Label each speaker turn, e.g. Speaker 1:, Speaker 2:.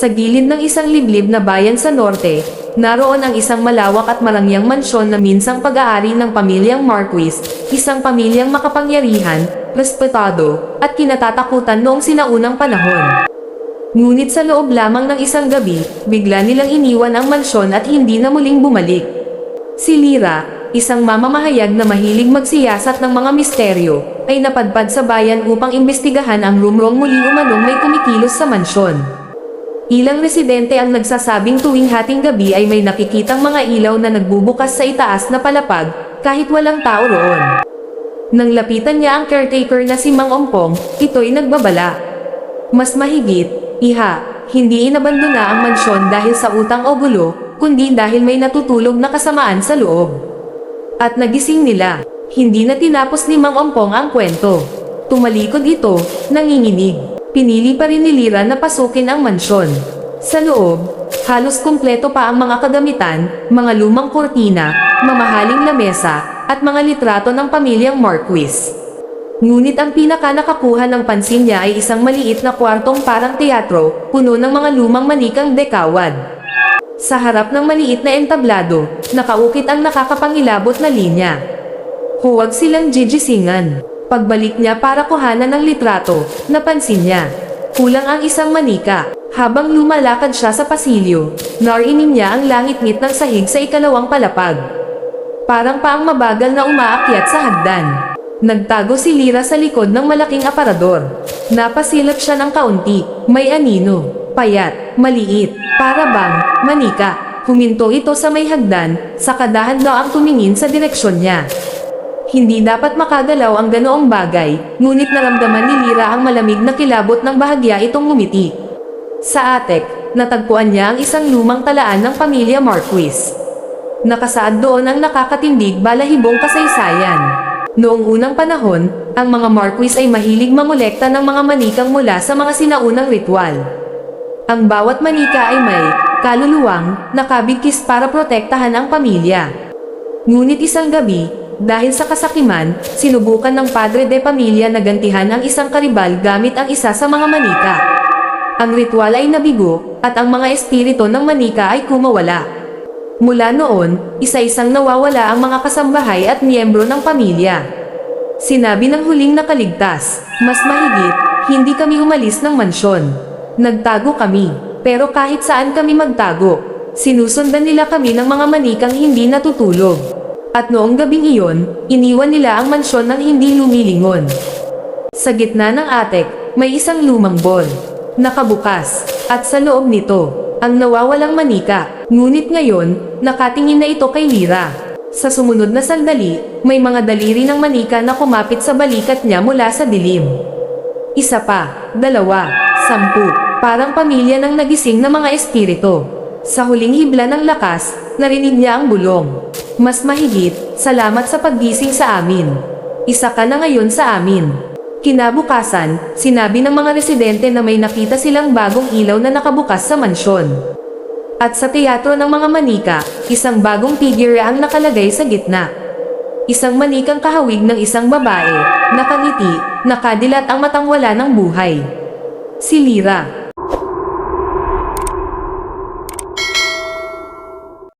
Speaker 1: Sa gilid ng isang liblib na bayan sa norte, naroon ang isang malawak at marangyang mansyon na minsang pag-aari ng pamilyang Marquis, isang pamilyang makapangyarihan, respetado, at kinatatakutan noong sinaunang panahon. Ngunit sa loob lamang ng isang gabi, bigla nilang iniwan ang mansyon at hindi na muling bumalik. Si Lira, isang mamamahayag na mahilig magsiyasat ng mga misteryo, ay napadpad sa bayan upang imbestigahan ang rumrong muli umanong may kumikilos sa mansyon. Ilang residente ang nagsasabing tuwing hating gabi ay may nakikitang mga ilaw na nagbubukas sa itaas na palapag, kahit walang tao roon. Nang lapitan niya ang caretaker na si Mang Ompong, ito'y nagbabala. Mas mahigit, iha, hindi inabandona ang mansyon dahil sa utang o gulo, kundi dahil may natutulog na kasamaan sa loob. At nagising nila, hindi na tinapos ni Mang Ompong ang kwento. Tumalikod ito, nanginginig. Pinili pa rin ni Lira na pasukin ang mansyon. Sa loob, halos kumpleto pa ang mga kagamitan, mga lumang kurtina, mamahaling lamesa, at mga litrato ng pamilyang Marquis. Ngunit ang pinaka nakakuha ng pansin niya ay isang maliit na kwartong parang teatro, puno ng mga lumang manikang dekawad. Sa harap ng maliit na entablado, nakaukit ang nakakapangilabot na linya. Huwag silang jijisingan. Pagbalik niya para kuhanan ng litrato, napansin niya. Kulang ang isang manika. Habang lumalakad siya sa pasilyo, narinig niya ang langit-ngit ng sahig sa ikalawang palapag. Parang paang mabagal na umaakyat sa hagdan. Nagtago si Lira sa likod ng malaking aparador. Napasilap siya ng kaunti, may anino, payat, maliit, para bang, manika. Huminto ito sa may hagdan, sa kadahan daw ang tumingin sa direksyon niya. Hindi dapat makagalaw ang ganoong bagay, ngunit naramdaman ni Lira ang malamig na kilabot ng bahagya itong ngumiti. Sa atek, natagpuan niya ang isang lumang talaan ng pamilya Marquis. Nakasaad doon ang nakakatindig balahibong kasaysayan. Noong unang panahon, ang mga Marquis ay mahilig mangolekta ng mga manikang mula sa mga sinaunang ritual. Ang bawat manika ay may kaluluwang nakabigkis para protektahan ang pamilya. Ngunit isang gabi, dahil sa kasakiman, sinubukan ng padre de pamilya na gantihan ang isang karibal gamit ang isa sa mga manika. Ang ritual ay nabigo, at ang mga espiritu ng manika ay kumawala. Mula noon, isa-isang nawawala ang mga kasambahay at miyembro ng pamilya. Sinabi ng huling nakaligtas, mas mahigit, hindi kami umalis ng mansyon. Nagtago kami, pero kahit saan kami magtago, sinusundan nila kami ng mga manikang hindi natutulog. At noong gabing iyon, iniwan nila ang mansyon ng hindi lumilingon. Sa gitna ng atek, may isang lumang bol. Nakabukas, at sa loob nito, ang nawawalang manika. Ngunit ngayon, nakatingin na ito kay Lira. Sa sumunod na sandali, may mga daliri ng manika na kumapit sa balikat niya mula sa dilim. Isa pa, dalawa, sampu, parang pamilya ng nagising na mga espiritu. Sa huling hibla ng lakas, narinig niya ang bulong. Mas mahigit, salamat sa paggising sa amin. Isa ka na ngayon sa amin. Kinabukasan, sinabi ng mga residente na may nakita silang bagong ilaw na nakabukas sa mansyon. At sa teatro ng mga manika, isang bagong figure ang nakalagay sa gitna. Isang manikang kahawig ng isang babae, nakangiti, nakadilat ang matang wala ng buhay. Si Lira.